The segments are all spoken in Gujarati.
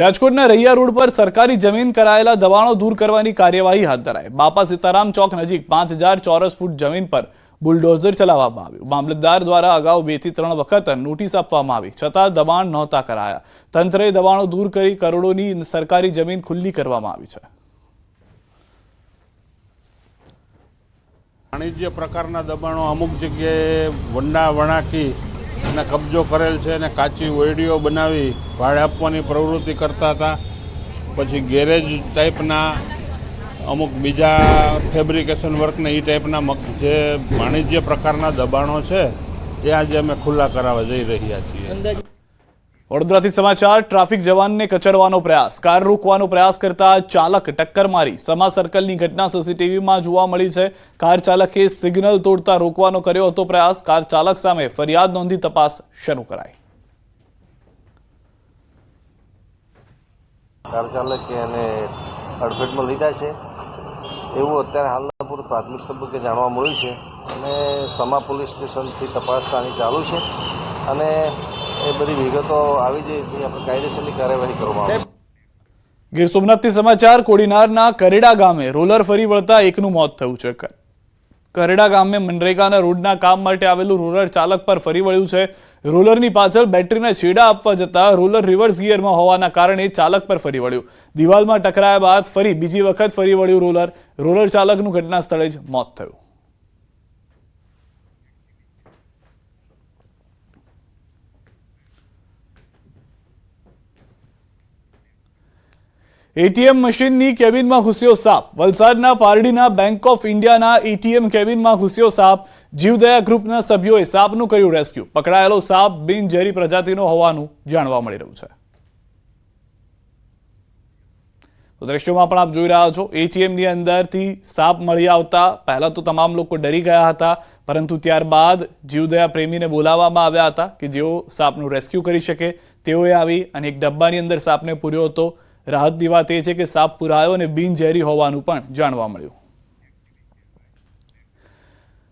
રાજકોટના રૈયા રોડ પર સરકારી જમીન કરાયેલા દબાણો દૂર કરવાની કાર્યવાહી હાથ ધરાઈ. બાપા સીતારામ ચોક નજીક પાંચ ચોરસ ફૂટ જમીન પર બુલડોઝર ચલાવવામાં આવ્યું. મામલતદાર દ્વારા અગાઉ બેથી ત્રણ વખત નોટિસ આપવામાં આવી. છતાં દબાણ નહોતા કરાયા. તંત્રએ દબાણો દૂર કરી કરોડોની સરકારી જમીન ખુલ્લી કરવામાં આવી છે. વાણિજ્ય પ્રકારના દબાણો અમુક જગ્યાએ વંડા વણાકી અને કબજો કરેલ છે અને કાચી ઓયડીઓ બનાવી ભાડે આપવાની પ્રવૃત્તિ કરતા હતા. પછી ગેરેજ ટાઈપના અમુક બીજા ફેબ્રિકેશન વર્કને એ ટાઈપના જે વાણિજ્ય પ્રકારના દબાણો છે, એ આજે અમે ખુલ્લા કરાવવા જઈ રહ્યા છીએ. વડોદરાથી સમાચાર, ટ્રાફિક જવાનને કચડવાનો પ્રયાસ. કાર રોકવાનો પ્રયાસ કરતા ચાલક ટક્કર મારી. સમા સર્કલની ઘટના સીસીટીવીમાં જોવા મળી છે. કાર ચાલકે સિગ્નલ તોડતા રોકવાનો કર્યો હતો પ્રયાસ. કાર ચાલક સામે ફરિયાદ નોંધી તપાસ શરૂ કરાઈ. કાર ચાલકે અડફેટમાં લીધા છે. એવું અત્યારે હાલના પૂરું પ્રાથમિક તબક્કે જાણવા મળ્યું છે. અને સમા પોલીસ સ્ટેશનથી તપાસ આની ચાલુ છે. અને એ બધી વિગતો આવી જાય આપણે કાયદેસરની કાર્યવાહી કરવામાં આવશે ગીર સોમનાથથી સમાચાર, કોડીનારના કરેડા ગામે રોલર ફરી વળતા એકનું મોત થયું છે. કરેડા ગામે મનરેગાના રોડના કામ માટે આવેલું રોલર ચાલક પર ફરી વળ્યું છે. રોલરની પાછળ બેટરીના છેડા આપવા જતા રોલર રિવર્સ ગિયરમાં હોવાના કારણે ચાલક પર ફરી વળ્યું. દિવાલમાં ટકરાયા બાદ ફરી બીજી વખત ફરી વળ્યું રોલર. રોલર ચાલકનું ઘટના સ્થળે જ મોત થયું. એટીએમ મશીનની કેબિનમાં ઘૂસ્યો સાપ. વલસાડના પારડીના બેંક ઓફ ઇન્ડિયાના એટીએમ કેબિનમાં ઘૂસ્યો સાપ. જીવદયા ગ્રુપના સભ્યોએ સાપનું કર્યું રેસ્ક્યુ? પકડાયેલો સાપ બિનઝેરી પ્રજાતિનો હોવાનું જાણવા મળી રહ્યું છે. તો દ્રશ્યોમાં પણ આપ જોઈ રહ્યા છો એટીએમની અંદરથી સાપ મળી આવતા. પહેલા તો તમામ લોકો ડરી ગયા હતા, પરંતુ ત્યારબાદ જીવદયા પ્રેમીને બોલાવવામાં આવ્યા હતા કે જેઓ સાપનું રેસ્ક્યુ કરી શકે. તેઓએ આવી અને એક ડબ્બાની અંદર સાપને પૂર્યો હતો. રાહતની વાત એ છે કે સાપ પુરાયો અને બિનઝેરી હોવાનું પણ જાણવા મળ્યું.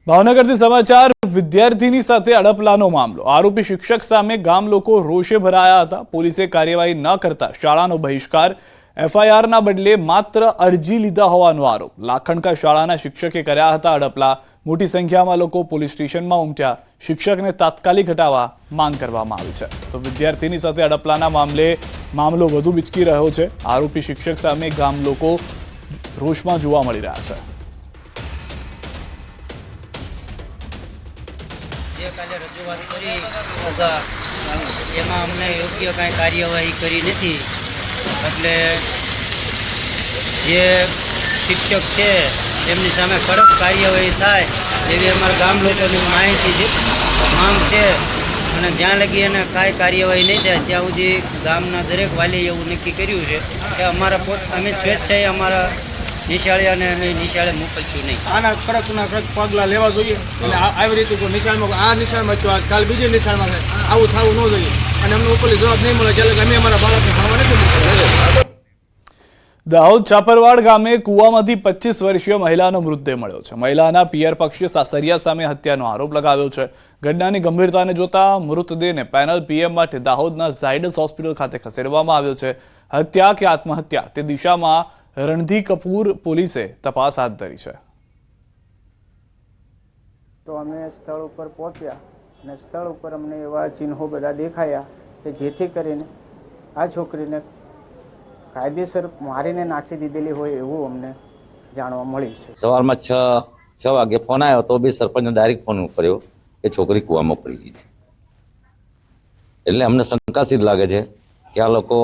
ભાવનગરથી સમાચાર, વિદ્યાર્થીની સાથે અડપલાનો મામલો. આરોપી શિક્ષક સામે ગામ લોકો રોષે ભરાયા હતા. પોલીસે કાર્યવાહી ન કરતા શાળાનો બહિષ્કાર, એફઆઈઆરના બદલે માત્ર અરજી લીધા હોવાનો આરોપ. લાખણકા શાળાના શિક્ષકે કર્યા હતા અડપલા. મોટી સંખ્યામાં લોકો પોલીસ સ્ટેશનમાં ઉમટ્યા. શિક્ષકને તાત્કાલિક હટાવવા માંગ કરવામાં આવી છે. તો વિદ્યાર્થીની સાથે અડપલાના મામલે મામલો વધુ વિચકી રહ્યો છે. આરોપી શિક્ષક સામે ગામ લોકો રોષમાં જોવા મળી રહ્યા છે. જે કાલે રજૂઆત કરી એમાં અમને યોગ્ય કાંઈ કાર્યવાહી કરી નથી. એટલે જે શિક્ષક છે, એમની સામે કડક કાર્યવાહી થાય એવી અમારા ગામ લોકોની માહિતી માંગ છે. અને જ્યાં લગી એને કાંઈ કાર્યવાહી નહીં થાય, ત્યાં સુધી ગામના દરેક વાલીએ એવું નક્કી કર્યું છે કે અમારા પોત, અમે સ્વેચ્છાએ અમારા નિશાળે અને અમે નિશાળે મોકલશું નહીં. આના કડકના કડક પગલાં લેવા જોઈએ અને આવી રીતે કોઈ નિશાળમાં આ નિશાળમાં થયું કાલ બીજી નિશાળમાં થાય આવું થવું ન જોઈએ. અને અમને ઉપરથી જવાબ નહીં મળે જ્યારે અમે અમારા બાળકને ભણવા નથી દાહોદ ચાપરવાડ ગામે કુવામાંથી પચીસ વર્ષીય મહિલાનો મૃતદેહ મળ્યો છે. મહિલાના પિયર પક્ષીએ સાસરિયા સામે હત્યાનો આરોપ લગાવ્યો છે. ઘટનાની ગંભીરતાને જોતા મૃતદેહને પેનલ પીએમ માટે દાહોદના ઝાયડસ હોસ્પિટલ ખાતે ખસેડવામાં આવ્યો છે. હત્યા કે આત્મહત્યા? તે દિશામાં રણધી કપૂર પોલીસે તપાસ હાથ ધરી છે. તો અમે સ્થળ ઉપર પહોંચ્યા અને સ્થળ ઉપર અમને એવા ચિહ્નો બધા દેખાયા કે જેથી કરીને આ છોકરીને કાયદેસર મારીને નાખી દીધેલી હોય એવું અમને જાણવા મળ્યું છે. સવારમાં છ છ વાગે ફોન આવ્યો તો બી સરપંચને ડાયરેક્ટ ફોન કર્યો કે છોકરી કૂવામાં પડી ગઈ છે એટલે અમને શંકાશીલ લાગે છે કે આ લોકો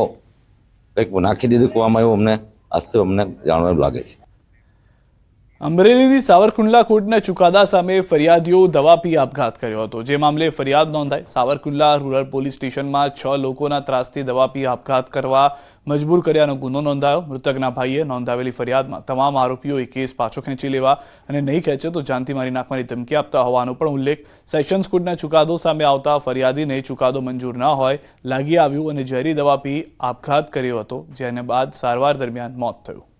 કંઈક નાખી દીધું કૂવામાં એવું અમને આશ્ચર્ય અમને જાણવા લાગે છે. અમરેલીની સાવરકુંડલા કોર્ટના ચુકાદા સામે ફરિયાદીઓ દવા પી આપઘાત કર્યો હતો. જે મામલે ફરિયાદ નોંધાઈ. સાવરકુંડલા રૂરલ પોલીસ સ્ટેશનમાં છ લોકોના ત્રાસથી દવા પી આપઘાત કરવા મજબૂર કર્યાનો ગુનો નોંધાયો. મૃતકના ભાઈએ નોંધાવેલી ફરિયાદમાં તમામ આરોપીઓએ કેસ પાછો ખેંચી લેવા અને નહીં ખેંચે તો જાનથી મારી નાખવાની ધમકી આપતા હોવાનો પણ ઉલ્લેખ. સેશન્સ કોર્ટના ચુકાદો સામે આવતા ફરિયાદીને ચુકાદો મંજૂર ન હોય લાગી આવ્યું અને ઝેરી દવા પી આપઘાત કર્યો હતો, જેને બાદ સારવાર દરમિયાન મોત થયું.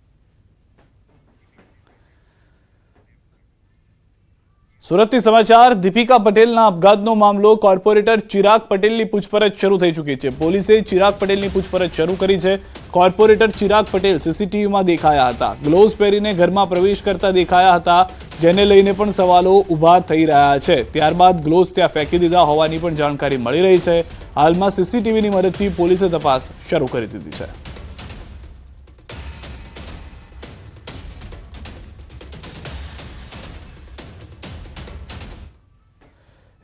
સુરતથી સમાચાર, દીપિકા પટેલના આપઘાતનો મામલો, કોર્પોરેટર ચિરાગ પટેલની પૂછપરછ શરૂ થઈ ચૂકી છે. પોલીસે ચિરાગ પટેલની પૂછપરછ શરૂ કરી છે. કોર્પોરેટર ચિરાગ પટેલ સીસીટીવીમાં દેખાયા હતા. ગ્લોવ્સ પહેરીને ઘરમાં પ્રવેશ કરતા દેખાયા હતા, જેને લઈને પણ સવાલો ઊભા થઈ રહ્યા છે. ત્યારબાદ ગ્લોવ્સ ત્યાં ફેંકી દીધા હોવાની પણ જાણકારી મળી રહી છે. હાલમાં સીસીટીવીની મદદથી પોલીસે તપાસ શરૂ કરી દીધી છે.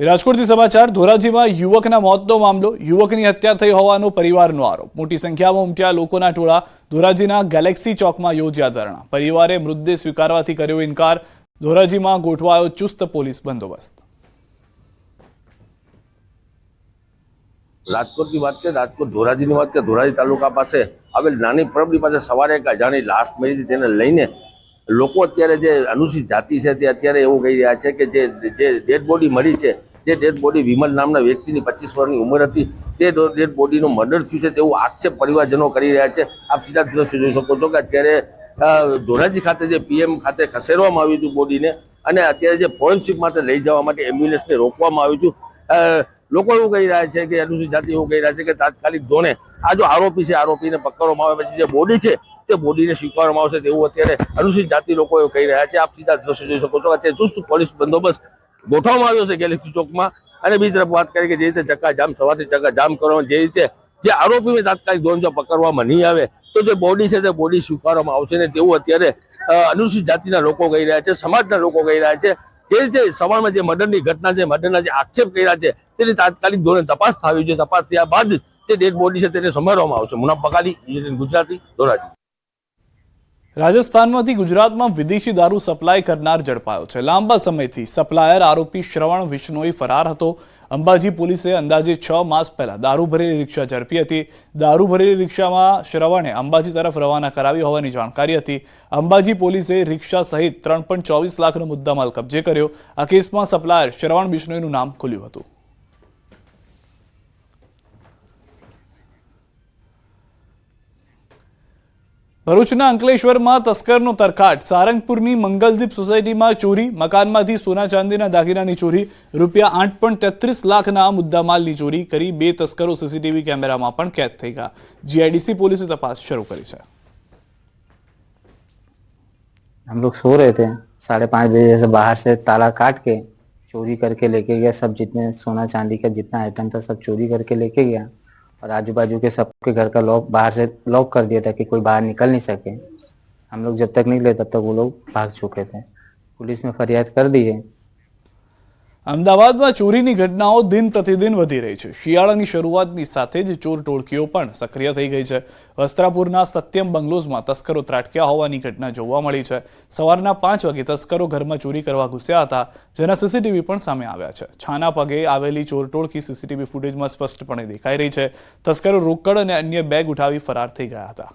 રાજકોટથી સમાચાર, ધોરાજીમાં યુવકના મોતનો મામલો, યુવકની હત્યા થઈ હોવાનો પરિવારનો આરોપ. મોટી સંખ્યામાં ઉમટ્યા લોકોના ટોળા ધોરાજીના ગેલેક્સી ચોકમાં યોજ્યા ધરણા. પરિવારે મૃતદેહ સ્વીકારવાથી કર્યો ઇનકાર. ધોરાજીમાં ગોઠવાયો ચુસ્ત પોલીસ બંદોબસ્ત. રાજકોટની વાત કરીએ, રાજકોટ ધોરાજીની વાત કરીએ, ધોરાજી તાલુકા પાસે આવેલ નાની પરબની પાસે સવારે એક અજાણી લાશ મળી તેને લઈને લોકો અત્યારે જે અનુસૂચિત જાતિ છે તે અત્યારે એવું કહી રહ્યા છે કે જે ડેડ બોડી મળી છે તે ડેડ બોડી વિમલ નામના વ્યક્તિની પચીસ વર્ષની ઉંમર હતી, તે ડેડ બોડીનું મર્ડર થયું છે તેવું આક્ષેપ પરિવારજનો કરી રહ્યા છે. આપ સીધા દ્રશ્ય જોઈ શકો છો કે અત્યારે ધોરાજી ખાતે જે પીએમ ખાતે ખસેડવામાં આવ્યું હતું બોડીને અને અત્યારે જે ફોરેન્સિક માટે લઈ જવા માટે એમ્બ્યુલન્સને રોકવામાં આવ્યું હતું. લોકો એવું કહી રહ્યા છે કે, અનુસૂચિત જાતિ એવું કહી રહ્યા છે કે તાત્કાલિક ધોને આ જો આરોપી છે, આરોપીને પકડવામાં આવે પછી જે બોડી છે, તે બોડીને સ્વીકારવામાં આવશે તેવું અત્યારે અનુસૂચિત જાતિ લોકો એવું કહી રહ્યા છે. આપ સીધા દ્રશ્ય જોઈ શકો છો. અત્યારે ચુસ્ત પોલીસ બંદોબસ્ત ગોઠવવામાં આવ્યો છે ગેલેક્સી ચોકમાં. અને બીજી તરફ વાત કરી કે જે રીતે ચક્કાજામ, સવારથી ચક્કાજામ કરવામાં જે રીતે જે આરોપીને તાત્કાલિક ધોરણ પકડવામાં નહીં આવે, તો જે બોડી છે તે બોડી સ્વીકારવામાં આવશે ને તેવું અત્યારે અનુસૂચિત જાતિના લોકો કહી રહ્યા છે, સમાજના લોકો કહી રહ્યા છે. જે રીતે સવારમાં જે મર્ડરની ઘટના છે, મર્ડરના જે આક્ષેપ કર્યા છે, તેની તાત્કાલિક ધોરણે તપાસ થવી જોઈએ. તપાસ થયા બાદ તે ડેડ બોડી છે તેને સમારવામાં આવશે. મુનાફ બકાલી ગુજરાતી ધોરાજી. રાજસ્થાનમાંથી ગુજરાતમાં વિદેશી દારૂ સપ્લાય કરનાર ઝડપાયો છે. લાંબા સમયથી સપ્લાયર આરોપી શ્રવણ વિષ્ણોઈ ફરાર હતો. અંબાજી પોલીસે અંદાજે છ માસ પહેલા દારૂ ભરેલી રિક્ષા ઝડપી હતી. દારૂ ભરેલી રિક્ષામાં શ્રવણે અંબાજી તરફ રવાના કરાવી હોવાની જાણકારી હતી. અંબાજી પોલીસે રિક્ષા સહિત ત્રણ લાખનો મુદ્દામાલ કબજે કર્યો. આ કેસમાં સપ્લાયર શ્રવણ બિશ્નોઈનું નામ ખુલ્યું હતું. ભરૂચના અંકલેશ્વરમાં તસ્કરનો તરખાટ સારંગપુરની મંગલદીપ સોસાયટીમાં ચોરી મકાનમાંથી સોના ચાંદીના દાગીનાની ચોરી રૂપિયા આઠ પોઈન્ટ તેત્રીસ લાખના મુદ્દામાલની ચોરી કરી બે તસ્કરો સીસીટીવી કેમેરામાં પણ કેદ થઈ ગયા જીઆઈડીસી પોલીસે તપાસ શરૂ કરી છે हम लोग सो रहे थे साढ़े पाँच बजे से बाहर से ताला काट के चोरी करके लेके गया सब जितने सोना चांदी का जितना आइटम था सब चोरी करके लेके गया और आजू बाजू के सबके घर का लॉक बाहर से लॉक कर दिया था कि कोई बाहर निकल नहीं सके हम लोग जब तक निकले तब तक वो लोग भाग चुके थे पुलिस में फरियाद कर दी है અમદાવાદમાં ચોરીની ઘટનાઓ દિન પ્રતિદિન વધી રહી છે. શિયાળાની શરૂઆતની સાથે જ ચોર ટોળકીઓ પણ સક્રિય થઈ ગઈ છે. વસ્ત્રાપુરના સત્યમ બંગલોઝમાં તસ્કરો ત્રાટક્યા હોવાની ઘટના જોવા મળી છે. સવારના પાંચ વાગે તસ્કરો ઘરમાં ચોરી કરવા ઘૂસ્યા હતા. જેના સીસીટીવી પણ સામે આવ્યા છે. છાના પગે આવેલી ચોર ટોળકી સીસીટીવી ફૂટેજમાં સ્પષ્ટપણે દેખાઈ રહી છે. તસ્કરો રોકડ અને અન્ય બેગ ઉઠાવી ફરાર થઈ ગયા હતા.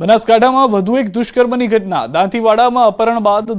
બનાસકાંઠામાં વધુ એક દુષ્કર્મની ઘટના. દાંતીવાડામાં અપહરણ બાદ